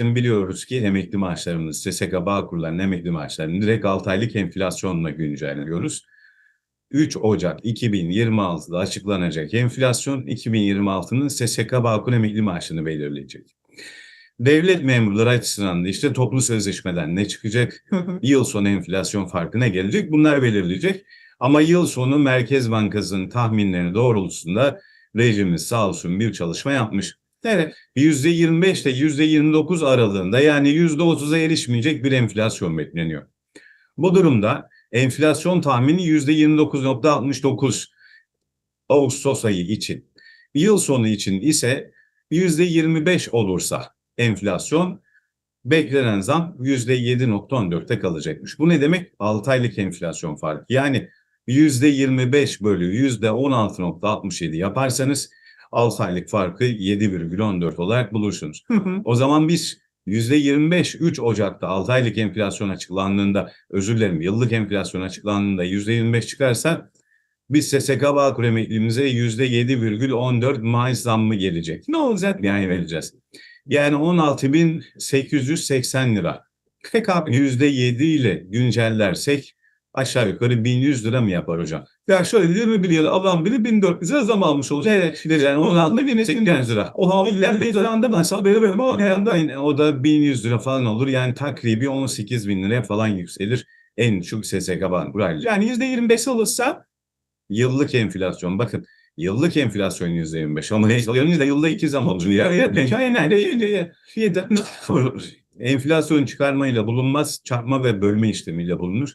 Şimdi biliyoruz ki emekli maaşlarımız, SSK Bağkur'ların emekli maaşlarını direkt 6 aylık enflasyonla güncelliyoruz. 3 Ocak 2026'da açıklanacak enflasyon 2026'nın SSK Bağkur emekli maaşını belirleyecek. Devlet memurları açısından da işte toplu sözleşmeden ne çıkacak, yıl sonu enflasyon farkı ne gelecek bunlar belirleyecek. Ama yıl sonu Merkez Bankası'nın tahminleri doğrultusunda rejimiz sağ olsun bir çalışma yapmış. Evet, %25 ile %29 aralığında yani %30'a erişmeyecek bir enflasyon bekleniyor. Bu durumda enflasyon tahmini %29.69 Ağustos ayı için. Yıl sonu için ise %25 olursa enflasyon beklenen zam %7.14'te kalacakmış. Bu ne demek? 6 aylık enflasyon farkı. Yani %25 bölü %16.67 yaparsanız 6 aylık farkı 7,14 olarak bulursunuz. O zaman biz %25 3 Ocak'ta 6 aylık enflasyon açıklandığında özür dilerim yıllık enflasyon açıklandığında %25 çıkarsa biz SSK Bağkur emeklimize %7,14 maaş zammı gelecek. Ne olacak? Yani vereceğiz. Yani 16.880 lira. Abi %7 ile güncellersek aşağı yukarı 1100 lira mı yapar hocam? Ya şöyle 21 yıl adam biri 1400 lira zam almış olacak. Evet. Yani onun altında 1800 lira. O haviller bir anda mesela böyle böyle o yani o da 1100 lira falan olur. Yani takribi 18 bin liraya falan yükselir. En düşük SSK Bağkur Yani %25 olursa Yıllık enflasyon bakın yıllık enflasyon %25 ama neyse yılda iki zam olur. Ya, ya, nerede enflasyon çıkarmayla bulunmaz, çarpma ve bölme işlemiyle bulunur.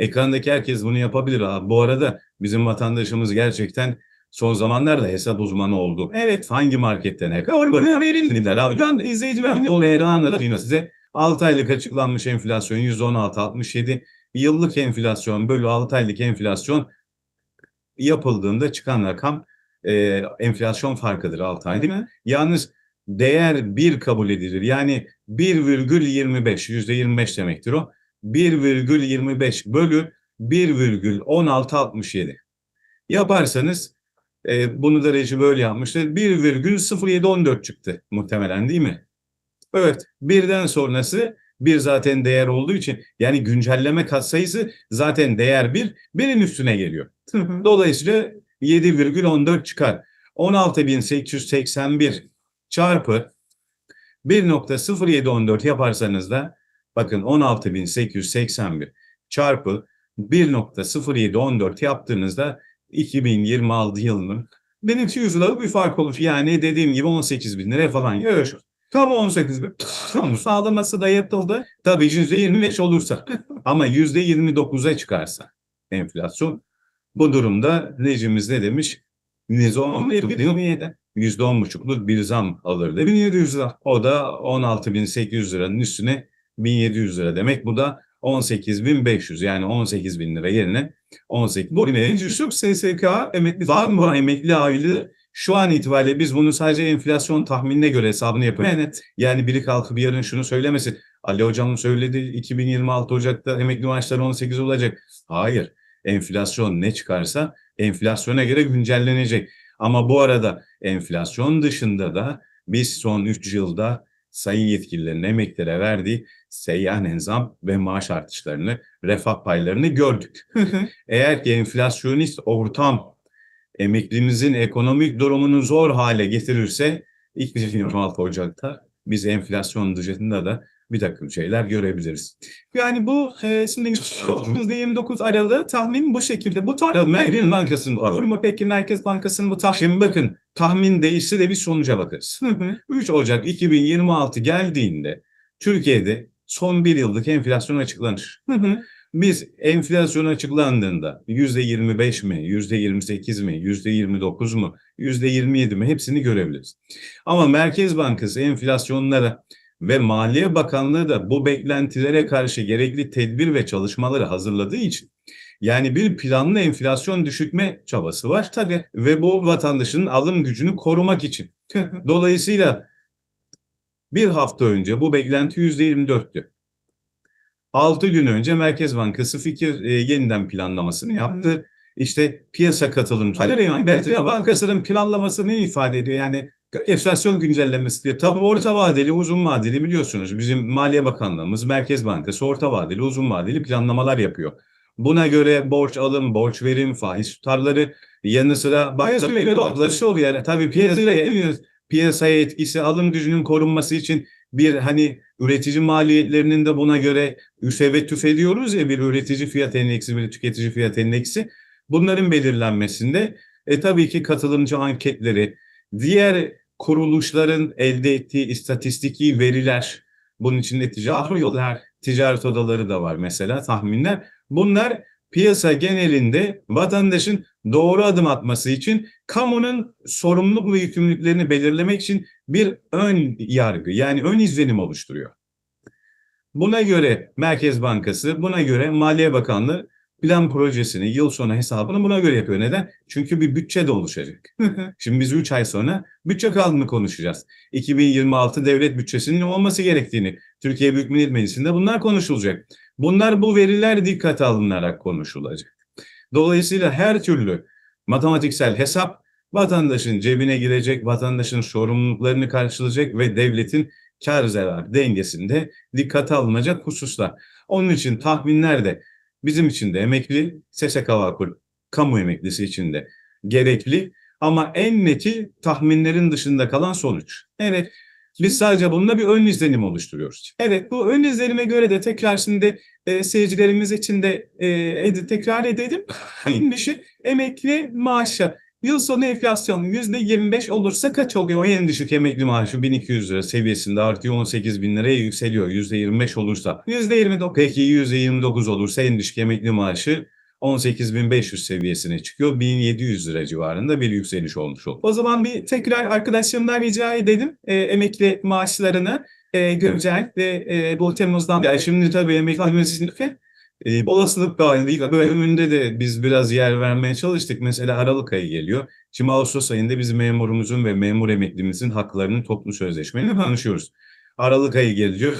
Ekrandaki herkes bunu yapabilir abi. Bu arada bizim vatandaşımız gerçekten son zamanlarda hesap uzmanı oldu. Evet hangi markette ne kadar bana verin dediler abi. Ben izleyici ben olayı anlatayım size. 6 aylık açıklanmış enflasyon %16.67. Yıllık enflasyon bölü 6 aylık enflasyon yapıldığında çıkan rakam e, enflasyon farkıdır 6 ay değil mi? Yalnız değer 1 kabul edilir. Yani 1,25 %25 demektir o. 1,25 bölü 1,1667 yaparsanız e, bunu da reji böyle yapmıştır. 1,0714 çıktı muhtemelen değil mi? Evet. Birden sonrası bir zaten değer olduğu için yani güncelleme katsayısı zaten değer bir birin üstüne geliyor. Dolayısıyla 7,14 çıkar. 16.881 çarpı 1.0714 yaparsanız da bakın 16.881 çarpı 1.0714 yaptığınızda 2026 yılının benim 100 liralık bir fark olur. Yani dediğim gibi 18 bin lira falan görüyoruz. Tam 18 bin. Tam sağlaması da yapıldı. Tabii %25 olursa ama %29'a çıkarsa enflasyon bu durumda rejimiz ne demiş? %10 %10,5'luk bir zam alırdı. 1700 lira. O da 16.800 liranın üstüne 1700 lira demek. Bu da 18.500 yani 18 bin lira yerine 18 bu mevcut SSK emekli var mı emekli aile şu an itibariyle biz bunu sadece enflasyon tahminine göre hesabını yapıyoruz. Evet. Yani biri kalkıp yarın şunu söylemesin. Ali hocamın söyledi 2026 Ocak'ta emekli maaşları 18 olacak. Hayır. Enflasyon ne çıkarsa enflasyona göre güncellenecek. Ama bu arada enflasyon dışında da biz son 3 yılda sayın yetkililerin emeklilere verdiği seyyanen zam ve maaş artışlarını, refah paylarını gördük. Eğer ki enflasyonist ortam emeklimizin ekonomik durumunu zor hale getirirse ilk 26 Ocak'ta biz enflasyon dışında da bir takım şeyler görebiliriz. Yani bu e, şimdi %29 aralığı tahmin bu şekilde. Bu tahmin Merkez Bankası'nın mu peki Merkez Bankası'nın bu tahmin? Bakın tahmin değişse de bir sonuca bakarız. 3 Ocak 2026 geldiğinde Türkiye'de son bir yıllık enflasyon açıklanır. Biz enflasyon açıklandığında %25 mi, %28 mi, %29 mu, %27 mi hepsini görebiliriz. Ama Merkez Bankası enflasyonlara ve Maliye Bakanlığı da bu beklentilere karşı gerekli tedbir ve çalışmaları hazırladığı için yani bir planlı enflasyon düşürtme çabası var tabii ve bu vatandaşın alım gücünü korumak için. Dolayısıyla bir hafta önce bu beklenti %24'tü. 6 gün önce Merkez Bankası fikir e, yeniden planlamasını yaptı. İşte piyasa katılımcıları yani Bankası'nın planlamasını ifade ediyor. Yani enflasyon güncellemesi diye. Tabii orta vadeli, uzun vadeli biliyorsunuz. Bizim Maliye Bakanlığımız, Merkez Bankası orta vadeli, uzun vadeli planlamalar yapıyor. Buna göre borç alım, borç verim, faiz tutarları yanı sıra bazı şey oluyor. Yani tabii piyasaya, piyasaya etkisi, alım gücünün korunması için bir hani üretici maliyetlerinin de buna göre üseve tüfediyoruz ya bir üretici fiyat endeksi, bir tüketici fiyat endeksi. Bunların belirlenmesinde e, tabii ki katılımcı anketleri, diğer kuruluşların elde ettiği istatistiki veriler, bunun içinde ticaret ticaret odaları da var mesela tahminler. Bunlar piyasa genelinde vatandaşın doğru adım atması için kamunun sorumluluk ve yükümlülüklerini belirlemek için bir ön yargı yani ön izlenim oluşturuyor. Buna göre Merkez Bankası, buna göre Maliye Bakanlığı plan projesini, yıl sonu hesabını buna göre yapıyor. Neden? Çünkü bir bütçe de oluşacak. Şimdi biz 3 ay sonra bütçe kaldığını konuşacağız. 2026 devlet bütçesinin olması gerektiğini, Türkiye Büyük Millet Meclisi'nde bunlar konuşulacak. Bunlar bu veriler dikkate alınarak konuşulacak. Dolayısıyla her türlü matematiksel hesap vatandaşın cebine girecek, vatandaşın sorumluluklarını karşılayacak ve devletin kar zarar dengesinde dikkate alınacak hususlar. Onun için tahminler de bizim için de emekli, SSK Vakfı kamu emeklisi için de gerekli ama en neti tahminlerin dışında kalan sonuç. Evet, biz sadece bununla bir ön izlenim oluşturuyoruz. Evet bu ön izlenime göre de tekrar şimdi e, seyircilerimiz için de e, ed- tekrar edelim. İndişi emekli maaşı yıl sonu enflasyon %25 olursa kaç oluyor? En düşük emekli maaşı 1200 lira seviyesinde artıyor 18 bin liraya yükseliyor. %25 olursa. %29. Peki %29 olursa en düşük emekli maaşı 18.500 seviyesine çıkıyor. 1700 lira civarında bir yükseliş olmuş olur. O zaman bir tekrar arkadaşlarımdan rica edelim e, emekli maaşlarını e, güncel ve e, bu Temmuz'dan Ya şimdi tabii emekli sınıfı e, olasılık dahilinde bölümünde de biz biraz yer vermeye çalıştık. Mesela Aralık ayı geliyor. Şimdi Ağustos ayında biz memurumuzun ve memur emeklimizin haklarının toplu sözleşmelerini konuşuyoruz. Aralık ayı geliyor.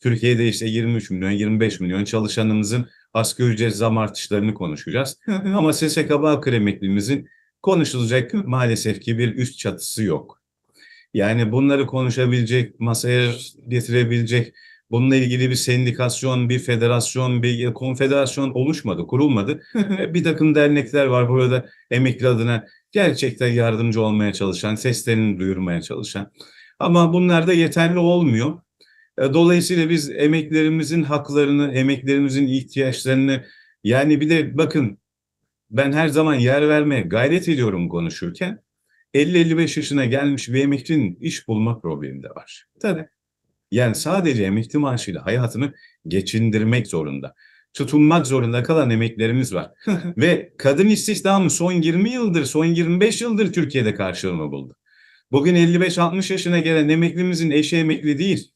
Türkiye'de işte 23 milyon, 25 milyon çalışanımızın asgari ücret zam artışlarını konuşacağız. Ama SSK Bağkur emeklimizin konuşulacak maalesef ki bir üst çatısı yok. Yani bunları konuşabilecek, masaya getirebilecek, bununla ilgili bir sendikasyon, bir federasyon, bir konfederasyon oluşmadı, kurulmadı. bir takım dernekler var burada emekli adına gerçekten yardımcı olmaya çalışan, seslerini duyurmaya çalışan. Ama bunlar da yeterli olmuyor. E, Dolayısıyla biz emeklerimizin haklarını, emeklerimizin ihtiyaçlarını yani bir de bakın ben her zaman yer vermeye gayret ediyorum konuşurken 50-55 yaşına gelmiş bir emeklinin iş bulma problemi de var. Tabii. Yani sadece emekli maaşıyla hayatını geçindirmek zorunda. Tutunmak zorunda kalan emeklerimiz var. Ve kadın istihdamı son 20 yıldır, son 25 yıldır Türkiye'de karşılığını buldu. Bugün 55-60 yaşına gelen emeklimizin eşi emekli değil.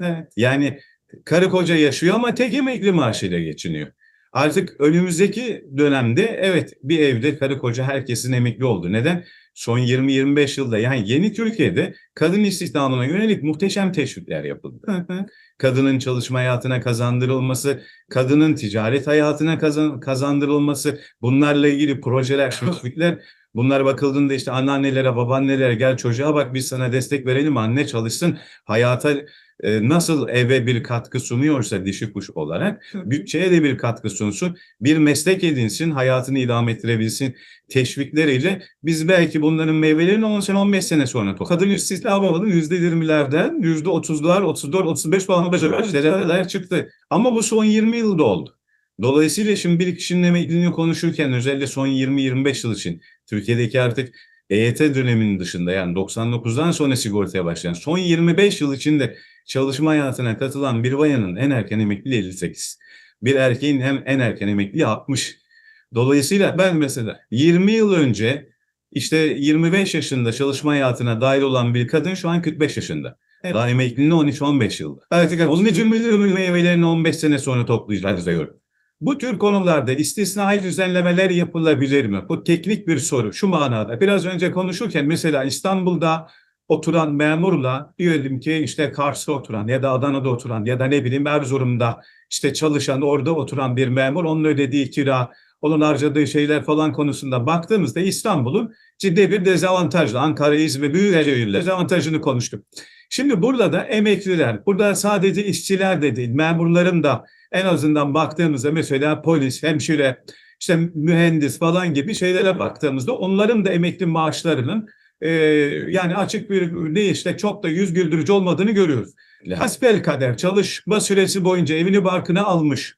Evet. Yani karı koca yaşıyor ama tek emekli maaşıyla geçiniyor. Artık önümüzdeki dönemde evet bir evde karı koca herkesin emekli oldu. Neden? Son 20-25 yılda yani yeni Türkiye'de kadın istihdamına yönelik muhteşem teşvikler yapıldı. Kadının çalışma hayatına kazandırılması, kadının ticaret hayatına kazan, kazandırılması, bunlarla ilgili projeler, teşvikler Bunlar bakıldığında işte anneannelere, babaannelere gel çocuğa bak biz sana destek verelim anne çalışsın. Hayata e, nasıl eve bir katkı sunuyorsa dişi kuş olarak bütçeye de bir katkı sunsun. Bir meslek edinsin, hayatını idame ettirebilsin teşvikleriyle biz belki bunların meyvelerini 10 sene 15 sene sonra toplarız. Kadın istihdam oranı %20'lerden %30'lar, 34, 35 falan başarılar çıktı. Ama bu son 20 yılda oldu. Dolayısıyla şimdi bir kişinin emekliliğini konuşurken özellikle son 20-25 yıl için Türkiye'deki artık EYT döneminin dışında yani 99'dan sonra sigortaya başlayan son 25 yıl içinde çalışma hayatına katılan bir bayanın en erken emekliliği 58. Bir erkeğin hem en erken emekliliği 60. Dolayısıyla ben mesela 20 yıl önce işte 25 yaşında çalışma hayatına dahil olan bir kadın şu an 45 yaşında. Evet. Daha emekliliğini 13-15 yılda. Artık onun için meyvelerini 15 sene sonra toplayacağız diyorum. Bu tür konularda istisnai düzenlemeler yapılabilir mi? Bu teknik bir soru. Şu manada biraz önce konuşurken mesela İstanbul'da oturan memurla diyelim ki işte Kars'ta oturan ya da Adana'da oturan ya da ne bileyim Erzurum'da işte çalışan orada oturan bir memur onun ödediği kira onun harcadığı şeyler falan konusunda baktığımızda İstanbul'un ciddi bir dezavantajlı. Ankara, İzmir, büyük şehirler dezavantajını konuştuk. Şimdi burada da emekliler, burada sadece işçiler de değil, memurların da en azından baktığımızda mesela polis, hemşire, işte mühendis falan gibi şeylere baktığımızda onların da emekli maaşlarının e, yani açık bir deyişle çok da yüz güldürücü olmadığını görüyoruz. Hasbel kader çalışma süresi boyunca evini barkını almış.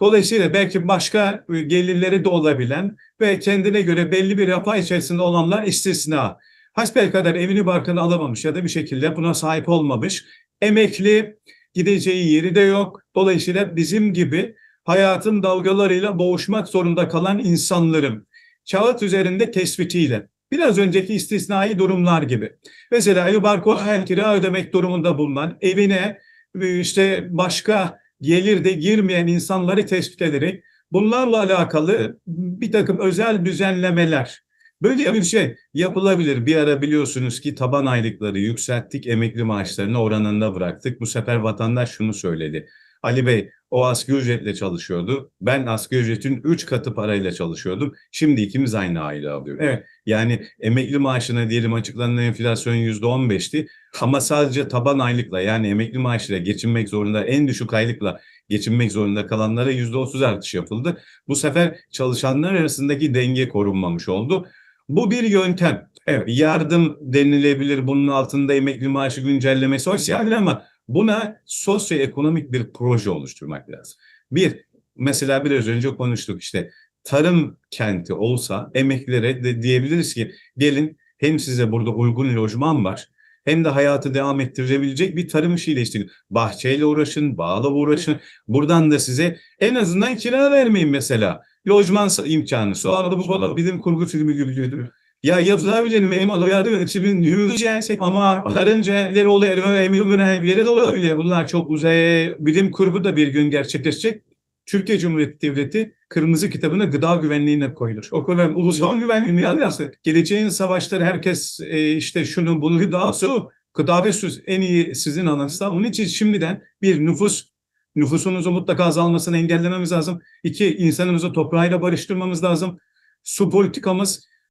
Dolayısıyla belki başka e, gelirleri de olabilen ve kendine göre belli bir yapay içerisinde olanlar istisna. Hasbel kadar evini barkını alamamış ya da bir şekilde buna sahip olmamış. Emekli gideceği yeri de yok. Dolayısıyla bizim gibi hayatın dalgalarıyla boğuşmak zorunda kalan insanların kağıt üzerinde tespitiyle biraz önceki istisnai durumlar gibi. Mesela Yubarko her kira ödemek durumunda bulunan evine e, işte başka gelir de girmeyen insanları tespit ederek bunlarla alakalı bir takım özel düzenlemeler Böyle bir şey yapılabilir. Bir ara biliyorsunuz ki taban aylıkları yükselttik, emekli maaşlarını oranında bıraktık. Bu sefer vatandaş şunu söyledi. Ali Bey o asgari ücretle çalışıyordu. Ben asgari ücretin 3 katı parayla çalışıyordum. Şimdi ikimiz aynı aylığı alıyoruz. Evet. Yani emekli maaşına diyelim açıklanan enflasyon %15'ti. Ama sadece taban aylıkla yani emekli maaşıyla geçinmek zorunda en düşük aylıkla geçinmek zorunda kalanlara %30 artış yapıldı. Bu sefer çalışanlar arasındaki denge korunmamış oldu. Bu bir yöntem. Evet, yardım denilebilir. Bunun altında emekli maaşı güncelleme sosyal ama buna sosyoekonomik bir proje oluşturmak lazım. Bir, mesela biraz önce konuştuk işte tarım kenti olsa emeklilere de diyebiliriz ki gelin hem size burada uygun lojman var hem de hayatı devam ettirebilecek bir tarım işiyle işte bahçeyle uğraşın, bağla uğraşın. Buradan da size en azından kira vermeyin mesela. Lojman imkanı. Da bu bana bilim kurgu filmi gibi geliyor. Ya yapılabilir mi? Eyvallah yardım edin. Yürüyeceksek ama karıncaları oluyor. Emirleri de olabilir. Bunlar çok uzay. Bilim kurgu da bir gün gerçekleşecek. Türkiye Cumhuriyeti Devleti kırmızı kitabına gıda güvenliğine koyulur. O kadar ulusal güvenliğini yazarsa geleceğin savaşları herkes e, işte şunu bunu gıda su gıda ve su en iyi sizin alanınızda. Onun için şimdiden bir nüfus nüfusumuzu mutlaka azalmasını engellememiz lazım. İki insanımızı toprağıyla barıştırmamız lazım. Su politikamız